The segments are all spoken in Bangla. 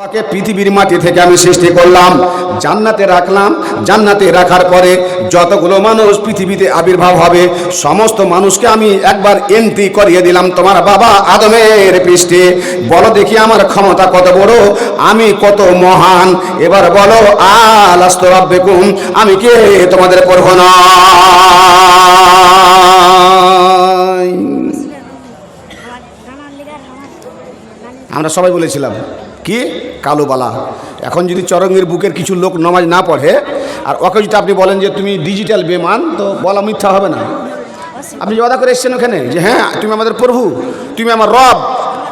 বাবাকে পৃথিবীর মাটি থেকে আমি সৃষ্টি করলাম, জান্নাতে রাখলাম। জান্নাতে রাখার পরে যতগুলো মানুষ পৃথিবীতে আবির্ভাব হবে, সমস্ত মানুষকে আমি একবার এন্ট্রি করিয়ে দিলাম তোমার বাবা আদমের পৃষ্ঠে। বলো দেখি আমার ক্ষমতা কত বড়? আমি কত মহান? এবার বলো আলাস্ত রব্বেকুম, আমি কে? তোমাদের করব না। আমরা সবাই বলেছিলাম কি? কালোবালা এখন যদি চরঙ্গের বুকের কিছু লোক নমাজ না পড়ে, আর ওকে যদি আপনি বলেন যে তুমি ডিজিটাল বেমান, তো বলা মিথ্যা হবে না। আপনি যে ওয়াদা করে এসছেন ওখানে যে হ্যাঁ তুমি আমাদের প্রভু, তুমি আমার রব,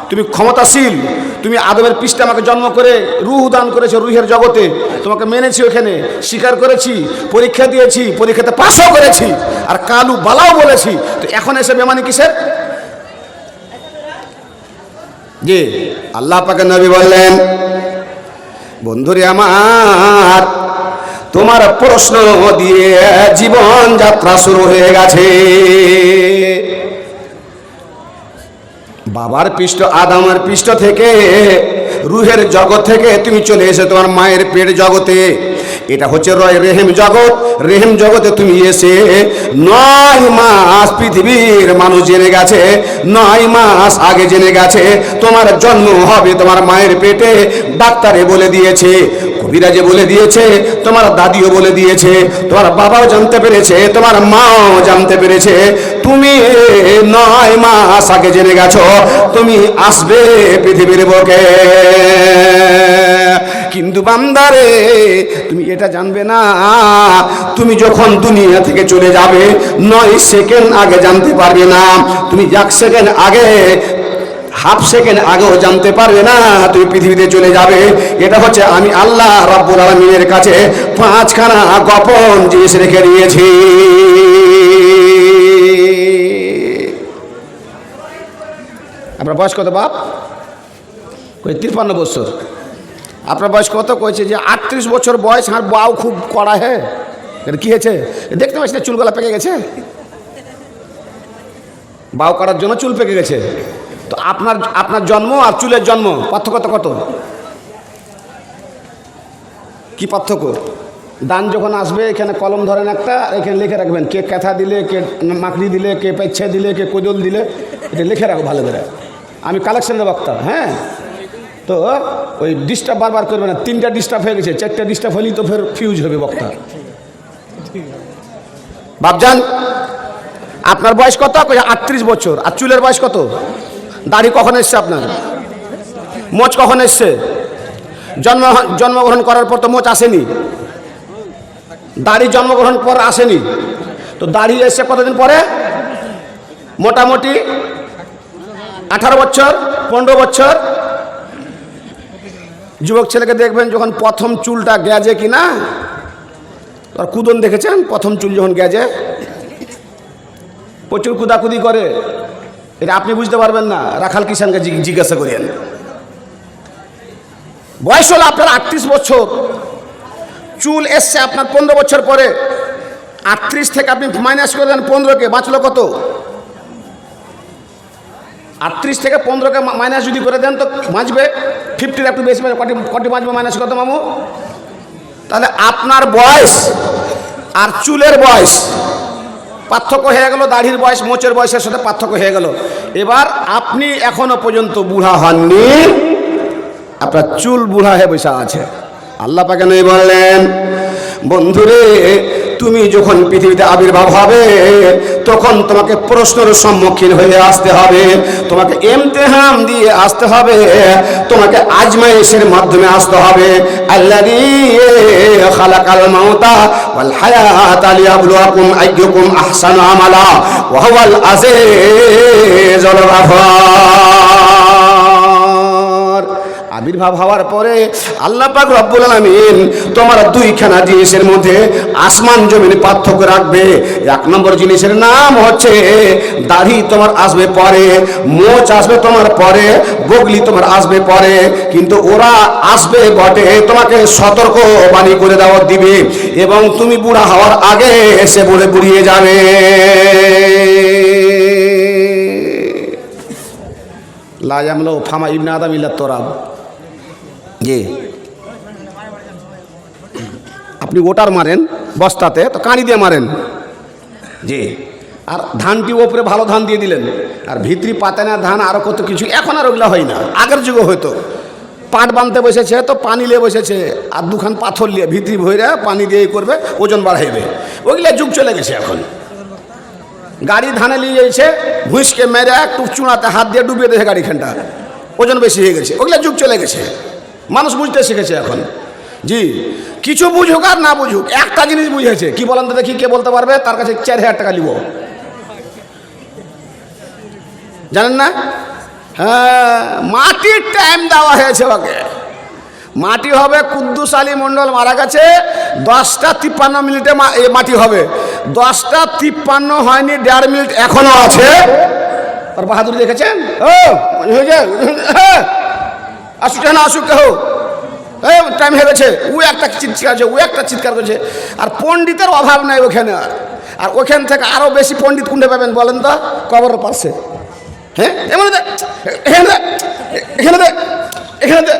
তুমি ক্ষমতাশীল, তুমি আদমের পৃষ্ঠে আমাকে জন্ম করে, রুহ দান করেছ রুহের জগতে, তোমাকে মেনেছি ওখানে, স্বীকার করেছি, পরীক্ষা দিয়েছি, পরীক্ষাতে পাশও করেছি, আর কালু বালাও বলেছি। তো এখন এসে বেমানি কিসের? জি। আল্লাহ পাকে নবী বললেন, বন্ধুরে আমার, তোমার প্রশ্ন দিয়ে জীবন যাত্রা শুরু হয়ে গেছে। বাবার পৃষ্ঠ, আদামের পৃষ্ঠ থেকে, রুহের জগৎ থেকে তুমি চলে এসে তোমার মায়ের পেট জগতে এটা হচ্ছে রয় রেহেম জগৎ। রেহেম জগতে তুমি এসে নয় মাস পৃথিবীর মানুষ জেনে গেছে, নয় মাস আগে জেনে গেছে, তোমার জন্ম হবে তোমার মায়ের পেটে। ডাক্তারে বলে দিয়েছে কবিরাজে বলে দিয়েছে, তোমার দাদিও বলে দিয়েছে, তোমার বাবাও জানতে পেরেছে, তোমার মাও জানতে পেরেছে। তুমি নয় মাস আগে জেনে গেছো, তুমি আসবে পৃথিবীর বুকে। কিন্তু বান্দারে, তুমি এটা জানবে না। তুমি যখন দুনিয়া থেকে চলে যাবে, নয় সেকেন্ড আগে জানতে পারবে না। তুমি এক সেকেন্ড আগে হাফ সেকেন্ড আগেও জানতে পারবে না, তুমি পৃথিবীতে চলে যাবে। এটা হচ্ছে আমি আল্লাহ রাব্বুল আলমিনের কাছে পাঁচখানা গোপন জিনিস রেখে দিয়েছি। আপনার বয়স কত বাপ? ওই তিরপান্ন বছর। আপনার বয়স কত? কয়েছে যে আটত্রিশ বছর বয়স, আর বাউ খুব কড়া হ্যাঁ এটা কী হয়েছে? দেখতে পাচ্ছি না, চুলগলা পেকে গেছে? বাউ করার জন্য চুল পেকে গেছে। তো আপনার আপনার জন্ম আর চুলের জন্ম, পার্থক্য কত? কি পার্থক্য? দান যখন আসবে, এখানে কলম ধরেন একটা এখানে লিখে রাখবেন, কে ক্যাথা দিলে, কে মাকড়ি দিলে, কে পেচ্ছা দিলে, কে কোদল দিলে, এটা লিখে রাখো ভালো করে। আমি কালেকশনের বক্তা হ্যাঁ? তো ওই ডিস্টার্ব বারবার করবে না, তিনটা ডিস্টার্ব হয়ে গেছে, চারটা ডিস্টার্ব হলেই তো ফের ফিউজ হবে বক্তা। বাপজান আপনার বয়স কত? আটত্রিশ বছর, আর চুলের বয়স কত? দাড়ি কখন এসছে আপনার? মোচ কখন এসছে? জন্ম জন্মগ্রহণ করার পর তো মোচ আসেনি। দাড়ি জন্মগ্রহণ পর আসেনি। তো দাড়ি এসছে কতদিন পরে? মোটামুটি আঠারো বছর, পনেরো বছর। যুবক ছেলেকে দেখবেন যখন প্রথম চুলটা গেজে কি না আর কুদন দেখেছেন? প্রথম চুল যখন গেজে, প্রচুর কুদাকুদি করে। এটা আপনি বুঝতে পারবেন না, রাখাল কিষানকে জিজ্ঞ- জিজ্ঞাসা করেন বয়স হলো আপনার আটত্রিশ বছর। চুল এসছে আপনার পনেরো বছর পরে। আটত্রিশ থেকে আপনি মাইনাস করে দেন পনেরোকে, বাঁচলো কত? আটত্রিশ থেকে পনেরোকে মাইনাস যদি করে দেন তো বাঁচবে। ফিফটির একটু বেশি। কটি কটি বাঁচবে মাইনাস কত মামু? তাহলে আপনার বয়স আর চুলের বয়স পার্থক্য হয়ে গেল, দাড়ির বয়স, মোচের বয়সের সাথে পার্থক্য হয়ে গেল। এবার আপনি এখনও পর্যন্ত বুড়া হননি, আপনার চুল বুড়া হয়ে বসে আছে। আল্লাহ পাকে বললেন, বন্ধুরে তুমি যখন পৃথিবীতে আবির্ভাব হবে, তখন তোমাকে প্রশ্নের সম্মুখীন হয়ে আসতে হবে। তোমাকে এমতেহাম দিয়ে আসতে হবে। তোমাকে আজমাইশের মাধ্যমে আসতে হবে। আল্লাহি আমালা, ওয়া আবির্ভাব হওয়ার পরে আল্লাহ পাক রব্বুল আলামিন তোমার দুইখানা জিনিসের মধ্যে আসমান জমিন পার্থক্য রাখবে। এক নম্বর জিনিসের নাম হচ্ছে দাড়ি তোমার আসবে পরে, মোচ আসবে তোমার পরে, বগলি তোমার আসবে পরে। কিন্তু ওরা আসবে বটে, তোমাকে সতর্ক বাণী করে দেওয়া দিবে এবং তুমি বুড়া হওয়ার আগে এসে বলে বুড়িয়ে যাবে। লাজামলো ফামা ইবনে আদম ইল্লা তোরাব। জি। আপনি ওটার মারেন বস্তাতে, তো কাঁড়ি দিয়ে মারেন। জি। আর ধানটি ওপরে ভালো ধান দিয়ে দিলেন। আর ভিতরি পাতানা ধান আরও কত কিছু, এখন আর ওগুলো হয় না। আগের যুগে হয়তো। পাট বাঁধতে বসেছে, তো পানি নিয়ে বসেছে। আর দুখান পাথর নিয়ে ভিতরি ভরে পানি দিয়ে করবে, ওজন বাড়াইবে। ওইগুলো যুগ চলে গেছে এখন। গাড়ি ধানে নিয়ে যাইছে ভুঁসকে মেরে একটু চুনাতে হাত দিয়ে ডুবিয়ে দিয়েছে গাড়িখানটা। ওজন বেশি হয়ে গেছে। ওগুলো যুগ চলে গেছে। মানুষ বুঝতে শিখেছে এখন। জি, কিছু বুঝুক আর না বুঝুক, একটা জিনিস বুঝেছে। কি বলেন তো দেখি, কে বলতে পারবে? তার কাছে চার হাজার টাকা নিব। জানেন না? হ্যাঁ মাটির টাইম দেওয়া হয়েছে ওকে। মাটি হবে কুদ্দুস আলী মণ্ডল মারা গেছে, দশটা তিপ্পান্ন মিনিটে মাটি হবে। দশটা তিপ্পান্ন হয়নি, দেড় মিনিট এখনও আছে। আর বাহাদুর দেখেছেন? ও হয়েছে হ্যাঁ। আসুক না আসুক কেহ? এই টাইম গেছে। ও একটা চিৎকার আছে ও একটা চিৎকার করছে। আর পণ্ডিতের অভাব নাই ওখানে আর। আর ওখান থেকে আরও বেশি পণ্ডিত কুণ্ডে পাবেন বলেন তো? কবরের পাশে। হ্যাঁ? এমন এখানে এখানে দে এখানে দে।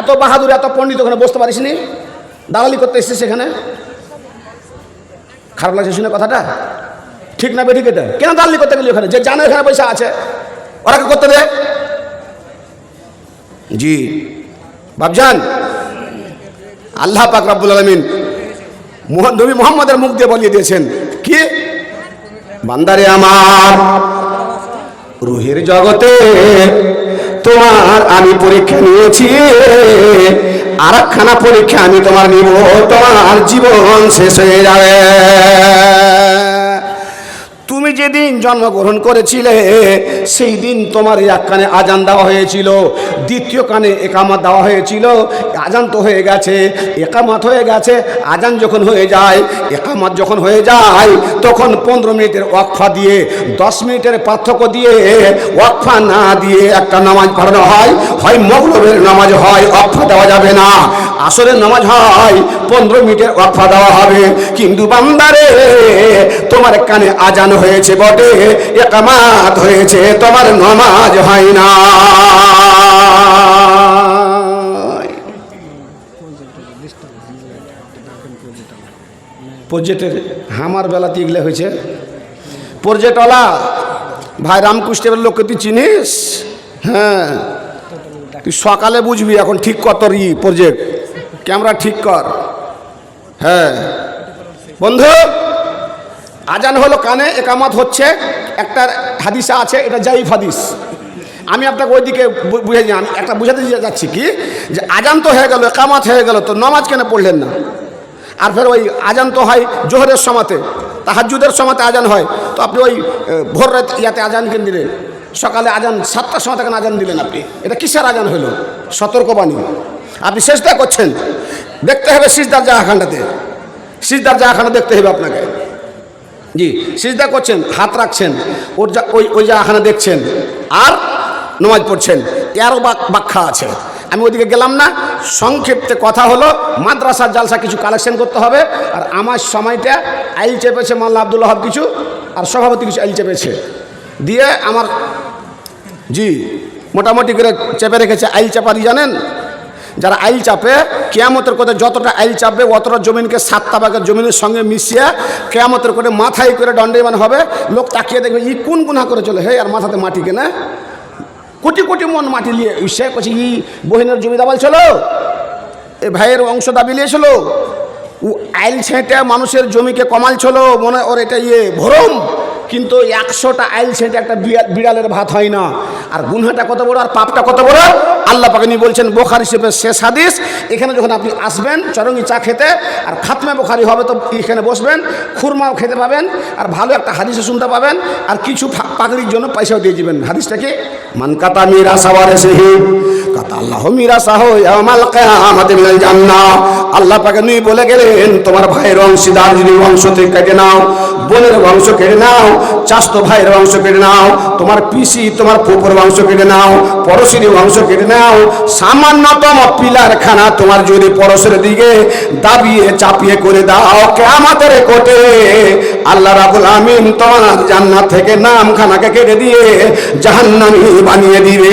এত বাহাদুর, এত পণ্ডিত ওখানে বসতে পারিস নি? দালালি করতে এসেছিস এখানে? খারাপ লাগছে শুনে কথাটা? ঠিক না বেঠিক এটা? কেন দালালি করতে গেলি ওখানে? যে জানে এখানে পয়সা আছে ওরা করতে দে। জি। বাবজান আল্লাহ পাক রাব্বুল আলমিন নবী মোহাম্মদের মুখ দিয়ে বলিয়ে দিয়েছেন, কি? বান্দারে আমার, রুহের জগতে তোমার আমি পরীক্ষা নিয়েছি আর একখানা পরীক্ষা আমি তোমার নিব, তোমার জীবন শেষ হয়ে যাবে। যেদিন জন্মগ্রহণ করেছিলে, সেই দিন তোমার এক কানে আজান দেওয়া হয়েছিল, দ্বিতীয় কানে একামাত দেওয়া হয়েছিল। আজান তো হয়ে গেছে, একামাত হয়ে গেছে, আজান যখন হয়ে যায়, একামাত যখন হয়ে যায়, তখন পনেরো মিনিটের ওয়াকফা দিয়ে, দশ মিনিটের পার্থক্য দিয়ে, ওয়াকফা না দিয়ে একটা নামাজ পড়ানো হয়। হয় মগরবের নামাজ হয়, ওয়াকফা দেওয়া যাবে না। আসরের নামাজ হয়, পনেরো মিনিটের ওয়াকফা দেওয়া হবে। কিন্তু বান্দারে, তোমার কানে আজান হয়েছে বটে একামাত হয়েছে তোমার নামাজ হয় না। প্রজেক্টের হামার বেলাতে এগুলো হয়েছে। প্রজেক্টওয়ালা ভাই রামকৃষ্ণের লোককে তুই চিনিস? হ্যাঁ। তুই সকালে বুঝবি এখন ঠিক কর তোর ই প্রজেক্ট ক্যামেরা ঠিক কর। হ্যাঁ। বন্ধু? আজান হলো কানে, একামত হচ্ছে, একটা হাদিসা আছে, এটা জাইফ হাদিস। আমি আপনাকে ওইদিকে বুঝে আমি একটা বুঝাতে যাচ্ছি কি, যে আজান তো হয়ে গেল, একামত হয়ে গেল, তো নমাজ কেন পড়লেন না? আর ফের ওই আজান তো হয় জোহরের সমাতে তাহাজুদের সমাতে আজান হয়, তো আপনি ওই ভোর রাত ইয়াতে আজান কেন দিলেন? সকালে আজান, সাতটার সময় কেন আজান দিলেন আপনি, এটা কিসের আজান হলো? সতর্কবাণী। আপনি চেষ্টা করছেন, দেখতে হবে সিজদার জাহাখানটাতে সিজদার জাহাখানা দেখতে হবে আপনাকে। জি, সিজদা করছেন, হাত রাখছেন, ওর যা ওই ওই জায়গাখানে দেখছেন, আর নমাজ পড়ছেন এরও ব্যাখ্যা আছে। আমি ওইদিকে গেলাম না, সংক্ষিপ্তে কথা হলো, মাদ্রাসার জালসা কিছু কালেকশন করতে হবে, আর আমার সময়টা আইল চেপেছে মাল্লা আবদুল্লাহ কিছু, আর সভাপতি কিছু আইল চেপেছে। দিয়ে আমার জি, মোটামুটি করে চেপে রেখেছে, আইল চেপারি জানেন? যারা আইল চাপে, কেয়ামতের করে যতটা আইল চাপবে, অতটা জমিনকে সাতটা ভাগের জমিনের সঙ্গে মিশিয়ে কেয়ামতের করে মাথায় করে দণ্ডায়মান হবে। লোক তাকিয়ে দেখবে, ই কোন গুণা করে চলে? হে আর মাথাতে মাটি কেনা? কোটি কোটি মন মাটি নিয়ে সে করছে ই বহিনের জমি দাবাল ছিল? এ ভাইয়ের অংশ দাবি নিয়েছিল? আইল ছেঁটে মানুষের জমিকে কমাল ছিল? মনে ওর এটা ইয়ে ভরম। কিন্তু একশোটা আইল ছেঁটে একটা বিড়া- বিড়ালের ভাত হয় না। আর গুনহাটা কত বড় আর পাপটা কত বড়? আল্লাহ পাকানি বলছেন, বোখার হিসেবে শেষ হাদিস। এখানে যখন আপনি আসবেন চরঙ্গি চা খেতে, আর খাতমে বোখারি হবে তো এখানে বসবেন, খুরমাও খেতে পাবেন, আর ভালো একটা হাদিসও শুনতে পাবেন, আর কিছু পাগড়ির জন্য পয়সাও দিয়ে দিবেন। হাদিসটা কি? মান কাতা মিরা সাওয়ারে সেহি কাতা আল্লাহ মিরা সাহ ইয়ামাল কিয়ামাতি মিনাল জান্নাহ। আল্লাহ পাকে নই বলে গেলেন, তোমার ভাইয়ের অংশীদার যদি অংশ থেকে কেটে নাও, বোনের অংশ কেটে নাও, চাস্ত ভাইয়ের অংশ কেটে নাও, তোমার পিসি, তোমার ফুপুর অংশ কেটে নাও পড়োশির অংশ কেটে নাও, সামান্যতম পিলার খানা তোমার যদি পরশের দিকে দাবিয়ে চাপিয়ে করে দাও, কেয়ামতের কোটে আল্লাহ রাবুল আমিন তোমার জান্নাত থেকে নাম খানাকে কেটে দিয়ে জাহান্নামি বানিয়ে দিবে।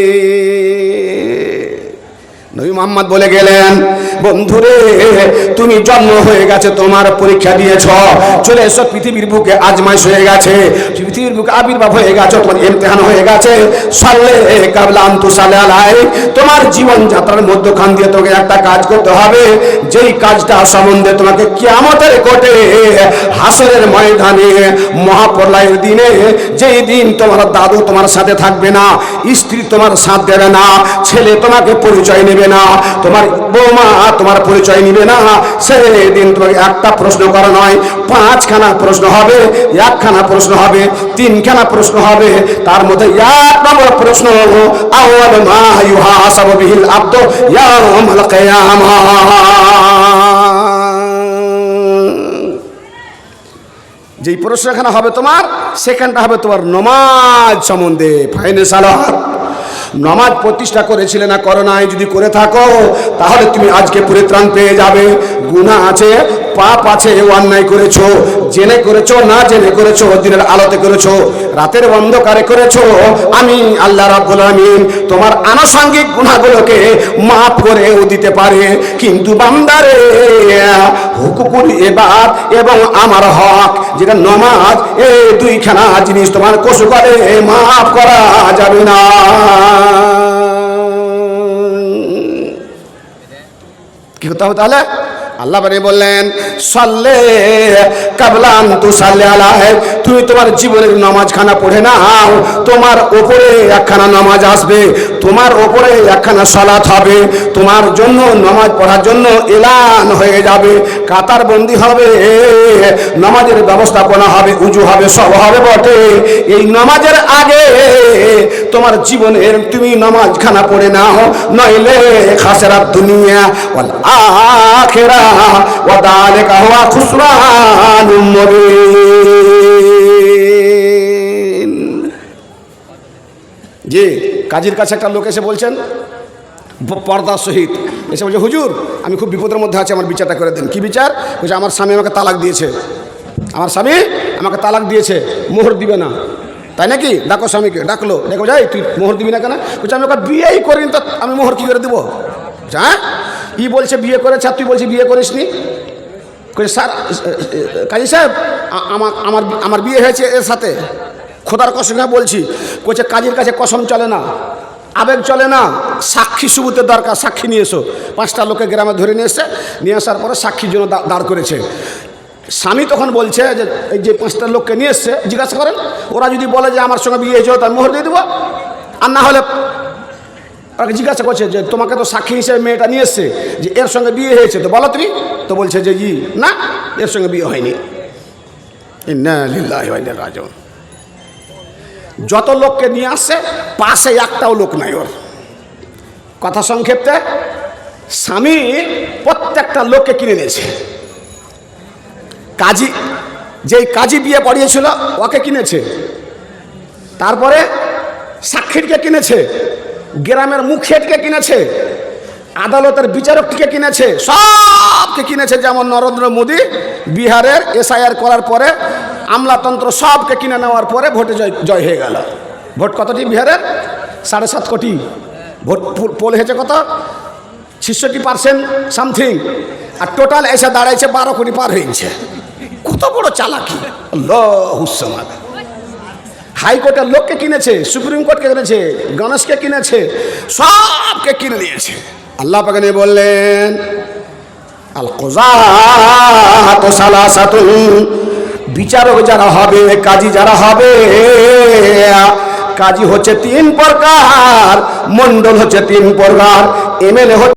মোহাম্মদ বলে গেলেন, বন্ধুরে, তুমি জন্ম হয়ে গেছে, তোমার পরীক্ষা দিয়েছ। চলে এসো, পৃথিবীর বুকে আজমাইশ হয়ে গেছে। পৃথিবীর বুকে আবির্ভাব হয়ে গেছে, তোমার ইমতেহান হয়ে গেছে। সাল্লে কাবলা আন্তু সালে আলাই। তোমার জীবন যাত্রার মধ্যখান দিয়ে তোমাকে একটা কাজ করতে হবে। যেই কাজটা সম্বন্ধে তোমাকে কিয়ামতের কোটে হাসরের ময়দানে, মহাপ্রলয়ের দিনে, যেই দিন তোমার দাদু তোমার সাথে থাকবে না, স্ত্রী তোমার সাথ দেবে না, ছেলে তোমাকে পরিচয় নেবে না তোমার বৌমা তোমার পরিচয় নিবে না। সেদিন তোমাকে একটা প্রশ্ন করা নয়, পাঁচখানা প্রশ্ন হবে, একখানা প্রশ্ন হবে, তিনখানা প্রশ্ন হবে। তার মধ্যে এক নম্বর প্রশ্ন আউয়াল মা ইউহাসাবু আব্দু ইয়াউমাল প্রশ্নখানা হবে তোমার, সেখানটা হবে তোমার নমাজ সম্বন্ধে ফাইনে সালাত। নমাজ প্রতিষ্ঠা করেছিলে না করোনায় যদি করে থাকো, তাহলে তুমি আজকে পরিত্রাণ পেয়ে যাবে। গুণা আছে পাপ আছে অন্যায় করেছ, জেনে করেছ, না জেনে করেছ, দিনের আলোতে করেছ, রাতের অন্ধকারে করেছ, আমি আল্লাহ রাব্বুল আমিন তোমার আনুষঙ্গিক গুণাগুলোকে মাফ করেও দিতে পারে। কিন্তু বান্দারে হুকুকুল এবার এবং আমার হক, যেটা নমাজ এই দুইখানা জিনিস তোমার কসু করে মাফ করা যাবে না। কি করতে হবে তাহলে? আল্লাহ বলেন সল্লে কাবলান তু আলাহ তুমি তোমার জীবনের নামাজখানা পড়ে তোমার ওপরে একখানা নামাজ আসবে। তোমার ওপরে একখানা হবে। তোমার জন্য নামাজ পড়ার জন্য এলান হয়ে যাবে। কাতার বন্দি হবে। নামাজের ব্যবস্থাপনা হবে হবে সব হবে বটে। এই নামাজের আগে তোমার জীবনের তুমি নামাজখানা পড়ে নাও। নইলে খাসেরা দুনিয়া আখিরা খুসরানুম জি, কাজীর কাছে একটা লোক এসে বলছেন, প- পর্দার সহিত। এসে বলছে, হুজুর, আমি খুব বিপদের মধ্যে আছি, আমার বিচারটা করে দেন। কি বিচার? বলছে, আমার স্বামী আমাকে তালাক দিয়েছে। আমার স্বামী আমাকে তালাক দিয়েছে, মোহর দিবে না। তাই নাকি? ডাকো স্বামীকে, ডাকলো। দেখো যাই, তুই মোহর দিবি না কেন? বলছে, আমি ওকে বিয়েই করিনি, তো আমি মোহর কী করে দেবো? হ্যাঁ? ই বলছে, বিয়ে করেছে, আর তুই বলছি বিয়ে করিসনি? স্যার কাজী সাহেব আমার আমার আমার বিয়ে হয়েছে এর সাথে। খোদার কসমে বলছি কোচে কাজের কাছে কসম চলে না, আবেগ চলে না, সাক্ষী সুবুতের দরকার, সাক্ষী নিয়ে এসো। পাঁচটা লোকে গ্রামে ধরে নিয়ে এসে, নিয়ে আসার পরে সাক্ষীর জন্য দাঁড় করেছে। স্বামী তখন বলছে যে, এই যে পাঁচটা লোককে নিয়ে এসছে, জিজ্ঞাসা করেন, ওরা যদি বলে যে আমার সঙ্গে বিয়ে হয়েছে, তার মোহর দিয়ে দেবো। আর না হলে ওকে জিজ্ঞাসা করছে যে, তোমাকে তো সাক্ষী হিসেবে মেয়েটা নিয়ে এসছে যে এর সঙ্গে বিয়ে হয়েছে? তো বলো তুমি। তো বলছে যে, ই, না, এর সঙ্গে বিয়ে হয়নি। ইলাইহি যত লোককে নিয়ে আসছে, পাশে একটাও লোক নাই ওর। কথা সংক্ষেপে, স্বামী প্রত্যেকটা লোককে কিনে নিয়েছে কাজী, যেই কাজী বিয়ে পড়িয়েছিল, ওকে কিনেছে। তারপরে সাক্ষীরকে কিনেছে। গ্রামের মুখিয়াটকে কিনেছে? আদালতের বিচারকটিকে কিনেছে? সবকে কিনেছে, যেমন নরেন্দ্র মোদী, বিহারের এসআইআর করার পরে, আমলাতন্ত্র সবকে কিনে নেওয়ার পরে ভোটে জয় জয় হয়ে গেল। ভোট কতটি বিহারের? সাড়ে সাত কোটি। ভোট পোল- হয়েছে কত? ছিষট্টি পার্সেন্ট সামথিং। আর টোটাল এসে দাঁড়াইছে বারো কোটি পার হয়েছে। কত বড় চালাকি? আল্লাহ হুসমাদ হাইকোর্টের লোককে কিনেছে, সুপ্রিম কোর্টকে কিনেছে, গণেশকে কিনেছে, সবকে কিনে নিয়েছে আল্লাহ পাকে নিয়ে বললেন আল বিচারক যারা হবে, কাজী যারা হবে, কাজী হচ্ছে তিন প্রকার মন্ডল হচ্ছে তিন প্রকার এমএলএ হচ্ছে